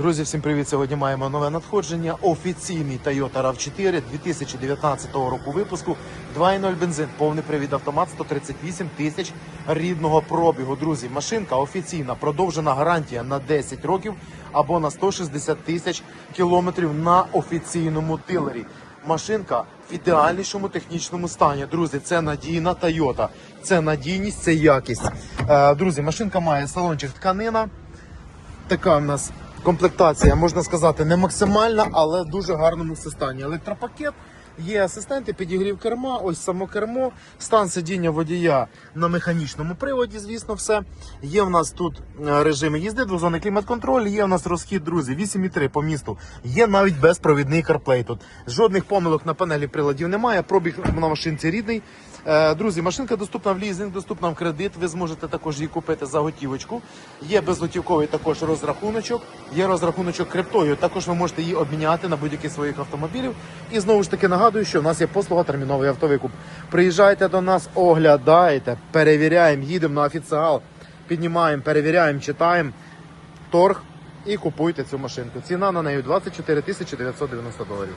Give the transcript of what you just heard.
Друзі, всім привіт! Сьогодні маємо нове надходження. Офіційний Toyota RAV4 2019 року випуску. 2.0 бензин, повний привід автомат, 138 тисяч рідного пробігу. Друзі, машинка офіційна, продовжена гарантія на 10 років або на 160 тисяч кілометрів на офіційному тилері. Машинка в ідеальнішому технічному стані. Друзі, це надійна Toyota. Це надійність, це якість. Е, Друзі, машинка має салончик тканина. Така в нас комплектація, можна сказати, не максимальна, але в дуже гарному стані. Електропакет, є асистенти, підігрів керма, ось само кермо, стан сидіння водія на механічному приводі, звісно, все. Є в нас тут е, режими їзди, двозонний клімат-контроль, є в нас розхід, друзі, 8,3 по місту. Є навіть безпровідний CarPlay тут. Жодних помилок на панелі приладів немає, пробіг на машинці рідний. Е, Друзі, машинка доступна в лізинг, доступна в кредит. Ви зможете також її купити за готівочку. Є безготівковий також розрахуночок, є розрахуночок криптою. Також ви можете її обміняти на будь-який своїх автомобілів. І знову ж таки нагадую, що в нас є послуга терміновий автовикуп. Приїжджайте до нас, оглядаєте, перевіряємо, їдемо на офіціал, піднімаємо, перевіряємо, читаємо торг і купуйте цю машинку. Ціна на неї 24 тисячі 990 доларів.